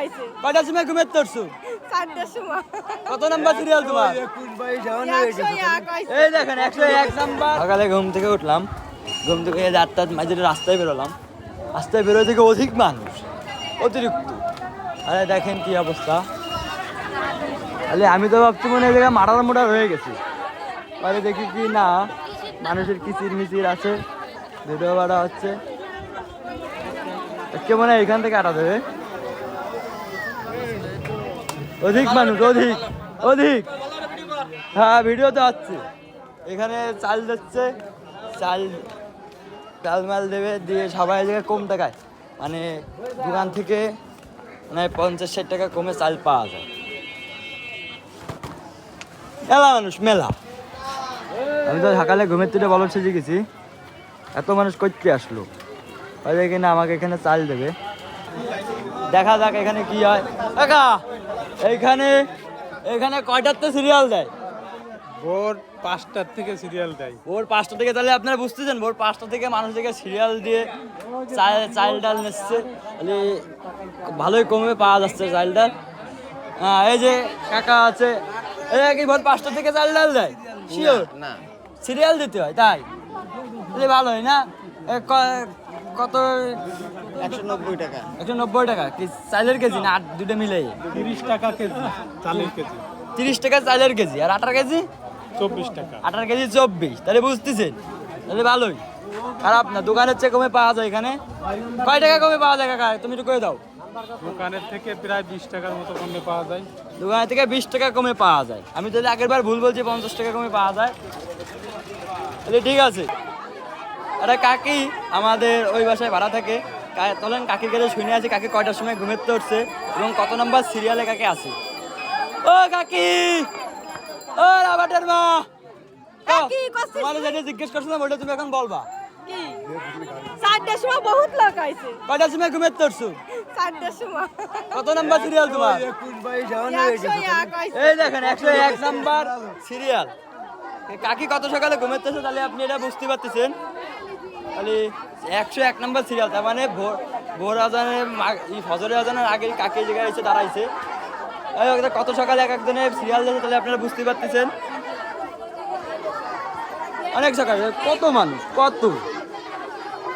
আইছে কয়টার সময় ঘুমের তোরছু চারটার সময় কত নাম্বার সিরিয়াল তোমার? এক এই দেখেন একশো এক নাম্বার। সকালে ঘুম থেকে উঠলাম। ঘুম থেকে আটটার মাঝে রাস্তায় বেরোলাম। রাস্তায় বেরোয় থেকে অধিক মানুষ অতিরিক্ত। আরে দেখেন কি অবস্থা। তাহলে আমি তো ভাবছি মনে হয় জায়গায় মারার মোটার হয়ে গেছি। পরে দেখি কি না মানুষের কিচির মিচির আছে ভিডিও বাড়া হচ্ছে। মনে হয় এখান থেকে আটা দেবে। অধিক মানুষ অধিক অধিক। হ্যাঁ ভিডিও তো হচ্ছে এখানে চাল দিচ্ছে চাল চাল মাল দেবে দিয়ে সবাই জায়গায় কম টাকায়। মানে দোকান থেকে মানে পঞ্চাশ ষাট টাকা কমে চাল পাওয়া যায়। মেলা মানুষ মেলা। আমি তো সকালে ঘুমের থেকে বলদ সেজে গেছি। এত মানুষ করতে আসলো। ওই দেখি না আমাকে এখানে চাল দেবে। দেখা যাক এখানে কি হয়। একা এইখানে এখানে কয়টার তো সিরিয়াল দেয়? ভোর পাঁচটার থেকে সিরিয়াল দেয়। ভোর পাঁচটা থেকে তাহলে আপনারা বুঝতেছেন ভোর পাঁচটা থেকে মানুষ থেকে সিরিয়াল দিয়ে চাল চাল ডাল নিচ্ছে। তাহলে ভালোই কমে পাওয়া যাচ্ছে চাল ডাল। হ্যাঁ এই যে কাকা আছে এই কি ভোর পাঁচটা থেকে চাল ডাল দেয়? শিওর না সিরিয়াল দিতে হয় তাই? তাহলে ভালোই না? এ ক- কত একশো নব্বই টাকা। একশো নব্বই টাকা? কি চালের কেজি না আট দুটো মিলে তিরিশ টাকা কেজি চালের কেজি। তিরিশ টাকা চালের কেজি। আর আটার কেজি? চব্বিশ টাকা। আঠারো কেজি চব্বিশ। তাহলে বুঝতেছেন? তাহলে ভালোই। খারাপ না দোকানের চেয়ে কমে পাওয়া যায় এখানে। কয় টাকা কমে পাওয়া যায় কাকা? তুমি একটু করে দাও। দোকানের থেকে প্রায় বিশ টাকার মতো কমে পাওয়া যায়। দোকানের থেকে বিশ টাকা কমে পাওয়া যায়। আমি তাহলে আগের বার ভুল বলছি পঞ্চাশ টাকা কমে পাওয়া যায়। তাহলে ঠিক আছে। একটা কাকি আমাদের ওই বাসায় ভাড়া থাকে। চলেন কাকির কাছে শুনে আছি কাকি কয়টার সময় ঘুমের উঠছে এবং কত নম্বর সিরিয়ালে কাকে আছে। ও কাকি! ও রাবাটের মা! তোমার যেটা জিজ্ঞেস করছিলাম ওটা তুমি এখন বলবা। কি? চারটার সময় বহুত লোক আইছে। কয়টার সময় ঘুমের তোরছু চারটার সময়। কত নাম্বার সিরিয়াল তোমার? এই দেখেন একশো এক নাম্বার সিরিয়াল কাকি কত সকালে ঘুমাতেছে তাহলে আপনি এটা বুঝতে পারতেছেন? তাহলে একশো এক নম্বর সিরিয়াল তার মানে ভোর ভোর আজানের ফজরের আজানের আগে কাকি জায়গায় এসে দাঁড়াইছে। কত সকালে এক একজনের সিরিয়াল দিয়েছে তাহলে আপনারা বুঝতে পারতেছেন। অনেক সকালে, কত মানুষ, কত?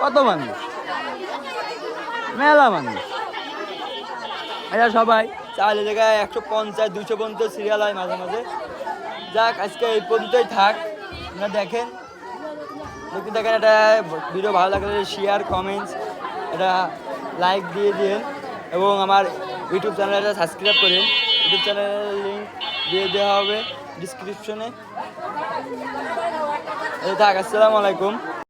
কত মানুষ? মেলা মানুষ। এরা সবাই, চাইলে জায়গায় একশো পঞ্চাশ দুশো পর্যন্ত সিরিয়াল হয় মাঝে মাঝে। যাক, আজকে এই পর্যন্তই থাক। আপনারা দেখেন। দেখতে দেখেন এটা ভিডিও ভালো লাগলে শেয়ার কমেন্টস এটা লাইক দিয়ে দিন এবং আমার ইউটিউব চ্যানেল চ্যানেলটা সাবস্ক্রাইব করেন। ইউটিউব চ্যানেলের লিঙ্ক দিয়ে দেওয়া হবে ডিসক্রিপশনে থাক, আসসালামু আলাইকুম।